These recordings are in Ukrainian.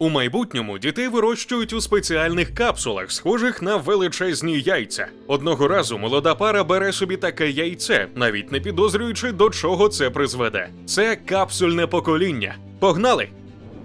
У майбутньому дітей вирощують у спеціальних капсулах, схожих на величезні яйця. Одного разу молода пара бере собі таке яйце, навіть не підозрюючи, до чого це призведе. Це капсульне покоління. Погнали!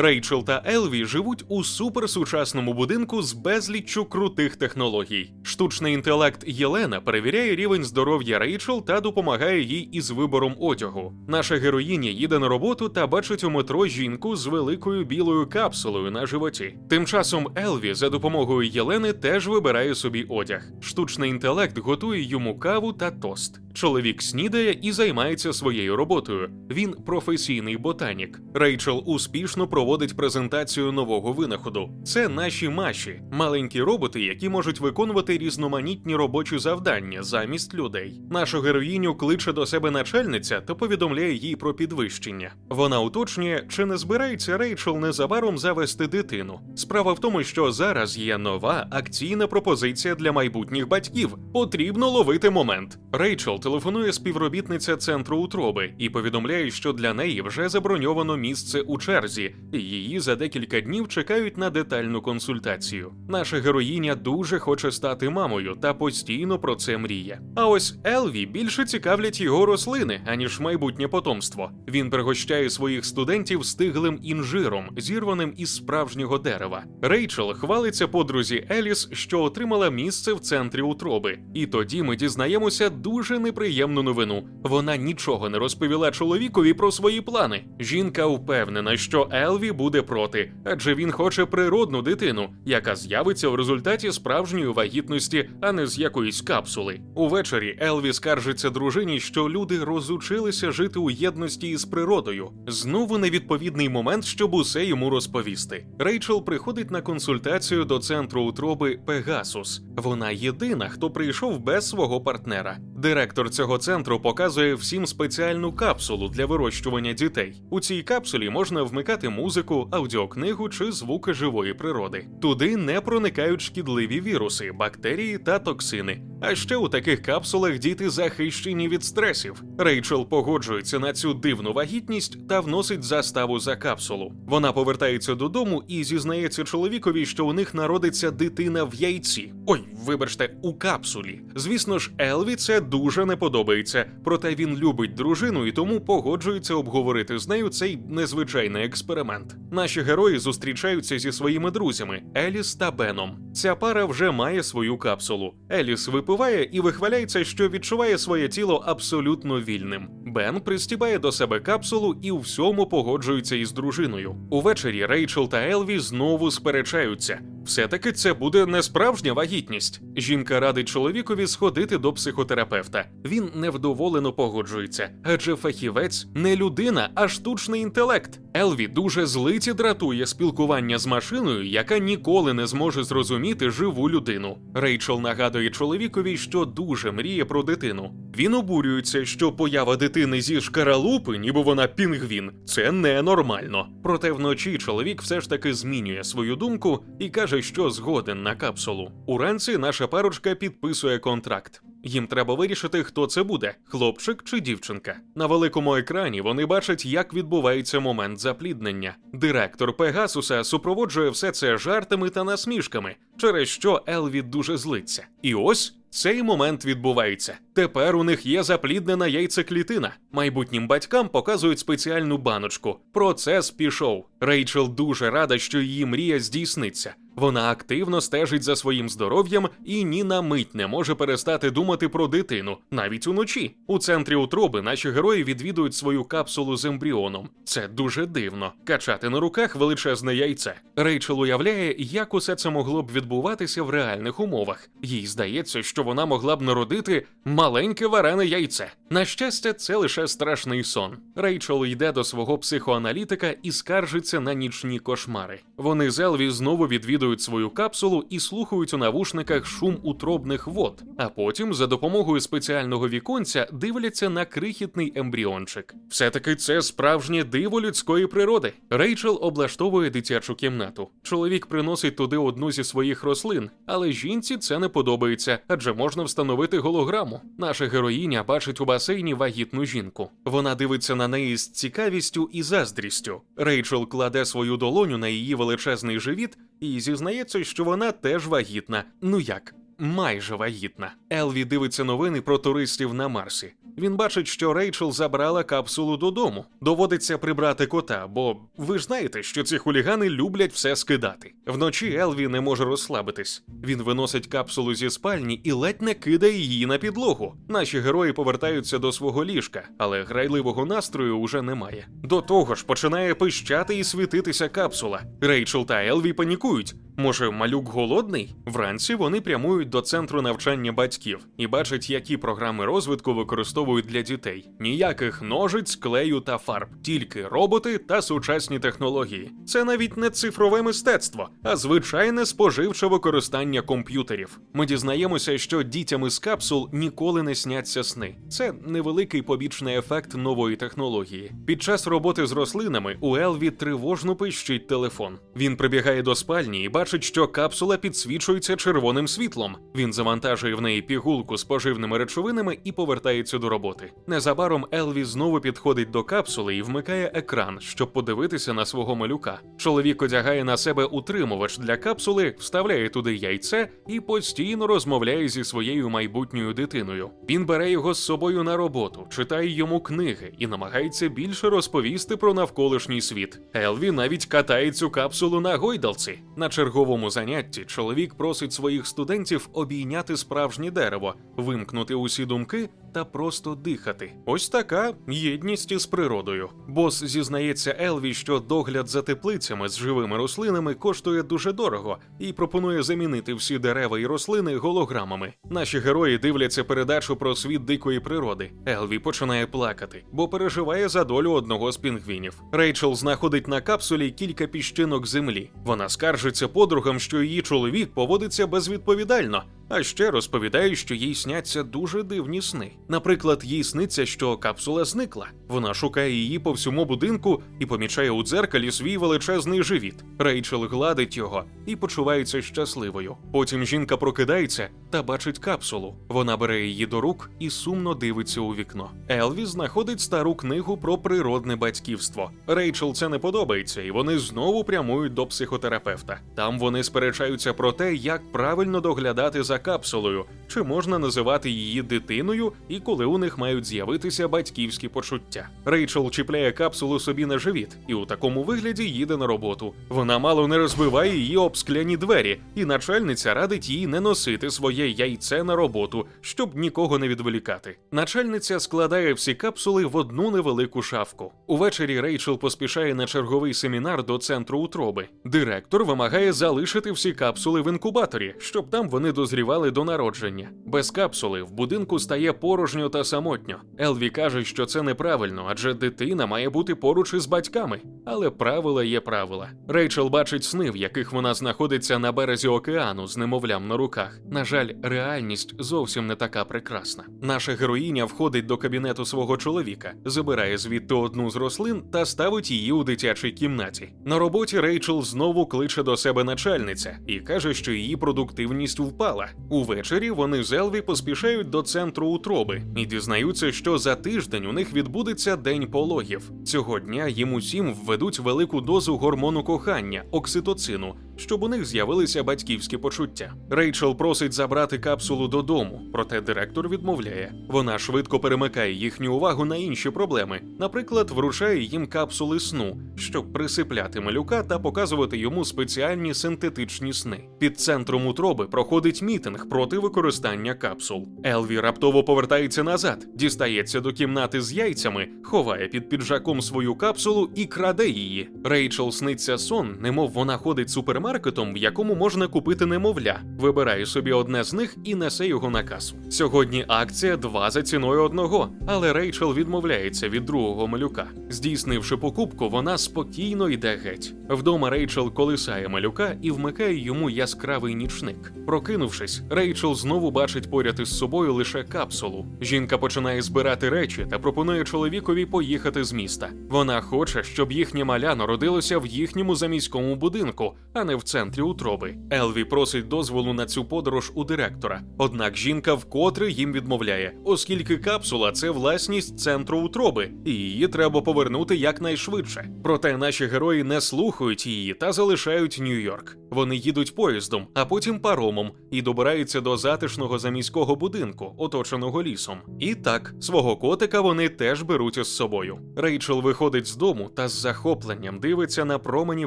Рейчел та Елві живуть у суперсучасному будинку з безліччю крутих технологій. Штучний інтелект Єлена перевіряє рівень здоров'я Рейчел та допомагає їй із вибором одягу. Наша героїня їде на роботу та бачить у метро жінку з великою білою капсулою на животі. Тим часом Елві за допомогою Єлени теж вибирає собі одяг. Штучний інтелект готує йому каву та тост. Чоловік снідає і займається своєю роботою. Він професійний ботанік. Рейчел успішно проводить презентацію нового винаходу. Це наші маші, маленькі роботи, які можуть виконувати різноманітні робочі завдання замість людей. Нашу героїню кличе до себе начальниця та повідомляє їй про підвищення. Вона уточнює, чи не збирається Рейчел незабаром завести дитину. Справа в тому, що зараз є нова акційна пропозиція для майбутніх батьків. Потрібно ловити момент. Рейчел телефонує співробітниця центру утроби і повідомляє, що для неї вже заброньовано місце у черзі, і її за декілька днів чекають на детальну консультацію. Наша героїня дуже хоче стати мамою та постійно про це мріє. А ось Елві більше цікавлять його рослини, аніж майбутнє потомство. Він пригощає своїх студентів стиглим інжиром, зірваним із справжнього дерева. Рейчел хвалиться подрузі Еліс, що отримала місце в центрі утроби. І тоді ми дізнаємося дуже неприємну новину. Вона нічого не розповіла чоловікові про свої плани. Жінка впевнена, що Елві буде проти, адже він хоче природну дитину, яка з'явиться в результаті справжньої вагітності, а не з якоїсь капсули. Увечері Елві скаржиться дружині, що люди розучилися жити у єдності із природою. Знову невідповідний момент, щоб усе йому розповісти. Рейчел приходить на консультацію до центру утроби Пегасус. Вона єдина, хто прийшов без свого партнера. Директор цього центру показує всім спеціальну капсулу для вирощування дітей. У цій капсулі можна вмикати музику, аудіокнигу чи звуки живої природи. Туди не проникають шкідливі віруси, бактерії та токсини. А ще у таких капсулах діти захищені від стресів. Рейчел погоджується на цю дивну вагітність та вносить заставу за капсулу. Вона повертається додому і зізнається чоловікові, що у них народиться дитина в яйці. Ой, вибачте, у капсулі. Звісно ж, Елві це дуже не подобається, проте він любить дружину і тому погоджується обговорити з нею цей незвичайний експеримент. Наші герої зустрічаються зі своїми друзями Еліс та Беном. Ця пара вже має свою капсулу. Еліс випиває і вихваляється, що відчуває своє тіло абсолютно вільним. Бен пристібає до себе капсулу і у всьому погоджується із дружиною. Увечері Рейчел та Елві знову сперечаються. Все-таки це буде не справжня вагітність. Жінка радить чоловікові сходити до психотерапевта. Він невдоволено погоджується, адже фахівець не людина, а штучний інтелект. Елві дуже злить і дратує спілкування з машиною, яка ніколи не зможе зрозуміти живу людину. Рейчел нагадує чоловікові, що дуже мріє про дитину. Він обурюється, що поява дитини зі шкаралупи, ніби вона пінгвін, це ненормально. Проте вночі чоловік все ж таки змінює свою думку і каже, що згоден на капсулу. Уранці наша парочка підписує контракт. Їм треба вирішити, хто це буде: хлопчик чи дівчинка. На великому екрані вони бачать, як відбувається момент запліднення. Директор Пегасуса супроводжує все це жартами та насмішками, через що Елві дуже злиться. І ось. Цей момент відбувається. Тепер у них є запліднена яйцеклітина. Майбутнім батькам показують спеціальну баночку. Процес пішов. Рейчел дуже рада, що її мрія здійсниться. Вона активно стежить за своїм здоров'ям і ні на мить не може перестати думати про дитину, навіть уночі. У центрі утроби наші герої відвідують свою капсулу з ембріоном. Це дуже дивно. Качати на руках величезне яйце. Рейчел уявляє, як усе це могло б відбуватися в реальних умовах. Їй здається, що вона могла б народити маленьке варене яйце. На щастя, це лише страшний сон. Рейчел йде до свого психоаналітика і скаржиться на нічні кошмари. Вони з Елві знову відвідують відвідують свою капсулу і слухають у навушниках шум утробних вод, а потім за допомогою спеціального віконця дивляться на крихітний ембріончик. Все-таки це справжнє диво людської природи. Рейчел облаштовує дитячу кімнату. Чоловік приносить туди одну зі своїх рослин, але жінці це не подобається, адже можна встановити голограму. Наша героїня бачить у басейні вагітну жінку. Вона дивиться на неї з цікавістю і заздрістю. Рейчел кладе свою долоню на її величезний живіт і зізнається, що вона теж вагітна. Ну як? Майже вагітна. Елві дивиться новини про туристів на Марсі. Він бачить, що Рейчел забрала капсулу додому. Доводиться прибрати кота, бо ви ж знаєте, що ці хулігани люблять все скидати. Вночі Елві не може розслабитись. Він виносить капсулу зі спальні і ледь не кидає її на підлогу. Наші герої повертаються до свого ліжка, але грайливого настрою уже немає. До того ж, починає пищати і світитися капсула. Рейчел та Елві панікують. Може, малюк голодний? Вранці вони прямують до центру навчання батьків і бачать, які програми розвитку використовують для дітей. Ніяких ножиць, клею та фарб, тільки роботи та сучасні технології. Це навіть не цифрове мистецтво, а звичайне споживче використання комп'ютерів. Ми дізнаємося, що дітям із капсул ніколи не сняться сни. Це невеликий побічний ефект нової технології. Під час роботи з рослинами у Елві тривожно пищить телефон. Він прибігає до спальні і бачить, що капсула підсвічується червоним світлом. Він завантажує в неї пігулку з поживними речовинами і повертається до роботи. Незабаром Елві знову підходить до капсули і вмикає екран, щоб подивитися на свого малюка. Чоловік одягає на себе утримувач для капсули, вставляє туди яйце і постійно розмовляє зі своєю майбутньою дитиною. Він бере його з собою на роботу, читає йому книги і намагається більше розповісти про навколишній світ. Елві навіть катає цю капсулу на гойдалці. На черговому занятті чоловік просить своїх студентів обійняти справжнє дерево, вимкнути усі думки та просто дихати. Ось така єдність із природою. Бос зізнається Елві, що догляд за теплицями з живими рослинами коштує дуже дорого і пропонує замінити всі дерева і рослини голограмами. Наші герої дивляться передачу про світ дикої природи. Елві починає плакати, бо переживає за долю одного з пінгвінів. Рейчел знаходить на капсулі кілька піщинок землі. Вона скаржиться подругам, що її чоловік поводиться безвідповідально. А ще розповідає, що їй сняться дуже дивні сни. Наприклад, їй сниться, що капсула зникла. Вона шукає її по всьому будинку і помічає у дзеркалі свій величезний живіт. Рейчел гладить його і почувається щасливою. Потім жінка прокидається та бачить капсулу. Вона бере її до рук і сумно дивиться у вікно. Елві знаходить стару книгу про природне батьківство. Рейчел це не подобається, і вони знову прямують до психотерапевта. Там вони сперечаються про те, як правильно доглядати за капсулою, чи можна називати її дитиною, і коли у них мають з'явитися батьківські почуття. Рейчел чіпляє капсулу собі на живіт і у такому вигляді їде на роботу. Вона мало не розбиває її об скляні двері, і начальниця радить їй не носити своє яйце на роботу, щоб нікого не відволікати. Начальниця складає всі капсули в одну невелику шафку. Увечері Рейчел поспішає на черговий семінар до центру утроби. Директор вимагає залишити всі капсули в інкубаторі, щоб там вони дозрівали до народження. Без капсули в будинку стає порожньо та самотньо. Елві каже, що це неправильно, адже дитина має бути поруч із батьками. Але правила є правила. Рейчел бачить сни, в яких вона знаходиться на березі океану з немовлям на руках. На жаль, реальність зовсім не така прекрасна. Наша героїня входить до кабінету свого чоловіка, забирає звідти одну з рослин та ставить її у дитячій кімнаті. На роботі Рейчел знову кличе до себе начальниця і каже, що її продуктивність впала. Увечері вони з Елві поспішають до центру утроби і дізнаються, що за тиждень у них відбудеться день пологів. Цього дня їм усім введуть велику дозу гормону кохання окситоцину, щоб у них з'явилися батьківські почуття. Рейчел просить забрати капсулу додому, проте директор відмовляє. Вона швидко перемикає їхню увагу на інші проблеми, наприклад, вручає їм капсули сну, щоб присипляти малюка та показувати йому спеціальні синтетичні сни. Під центром утроби проходить мітинг проти використання капсул. Елві раптово повертається назад, дістається до кімнати з яйцями, ховає під піджаком свою капсулу і краде її. Рейчел сниться сон, немов вона ходить супермаркет супермаркетом, в якому можна купити немовля, вибирає собі одне з них і несе його на касу. Сьогодні акція два за ціною одного, але Рейчел відмовляється від другого малюка. Здійснивши покупку, вона спокійно йде геть. Вдома Рейчел колисає малюка і вмикає йому яскравий нічник. Прокинувшись, Рейчел знову бачить поряд із собою лише капсулу. Жінка починає збирати речі та пропонує чоловікові поїхати з міста. Вона хоче, щоб їхнє маля народилося в їхньому заміському будинку, а не в центрі утроби. Елві просить дозволу на цю подорож у директора. Однак жінка вкотре їм відмовляє, оскільки капсула це власність центру утроби, і її треба повернути якнайшвидше. Проте наші герої не слухають її та залишають Нью-Йорк. Вони їдуть поїздом, а потім паромом і добираються до затишного заміського будинку, оточеного лісом. І так, свого котика вони теж беруть із собою. Рейчел виходить з дому та з захопленням дивиться на промені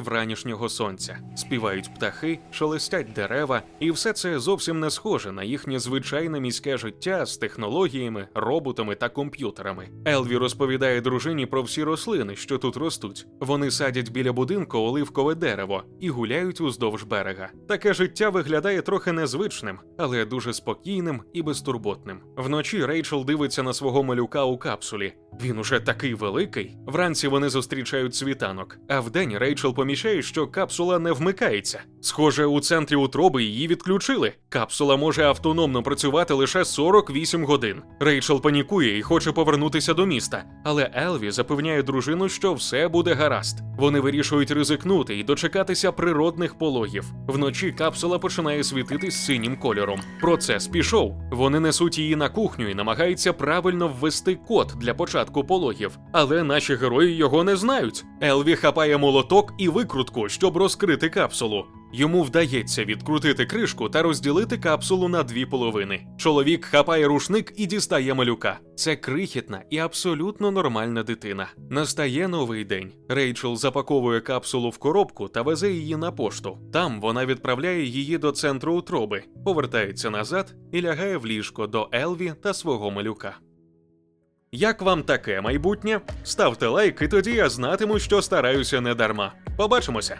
вранішнього сонця. Співають птахи, шелестять дерева, і все це зовсім не схоже на їхнє звичайне міське життя з технологіями, роботами та комп'ютерами. Елві розповідає дружині про всі рослини, що тут ростуть. Вони садять біля будинку оливкове дерево і гуляють уздовж берега. Таке життя виглядає трохи незвичним, але дуже спокійним і безтурботним. Вночі Рейчел дивиться на свого малюка у капсулі. Він уже такий великий. Вранці вони зустрічають світанок, а вдень Рейчел помічає, що капсула не вмикається. Схоже, у центрі утроби її відключили. Капсула може автономно працювати лише 48 годин. Рейчел панікує і хоче повернутися до міста, але Елві запевняє дружину, що все буде гаразд. Вони вирішують ризикнути і дочекатися природних пологів. Вночі капсула починає світитись синім кольором. Процес пішов. Вони несуть її на кухню і намагаються правильно ввести код для початку пологів, але наші герої його не знають. Елві хапає молоток і викрутку, щоб розкрити капсулу. Йому вдається відкрутити кришку та розділити капсулу на дві половини. Чоловік хапає рушник і дістає малюка. Це крихітна і абсолютно нормальна дитина. Настає новий день. Рейчел запаковує капсулу в коробку та везе її на пошту. Там вона відправляє її до центру утроби, повертається назад і лягає в ліжко до Елві та свого малюка. Як вам таке майбутнє? Ставте лайк, і тоді я знатиму, що стараюся не дарма. Побачимося!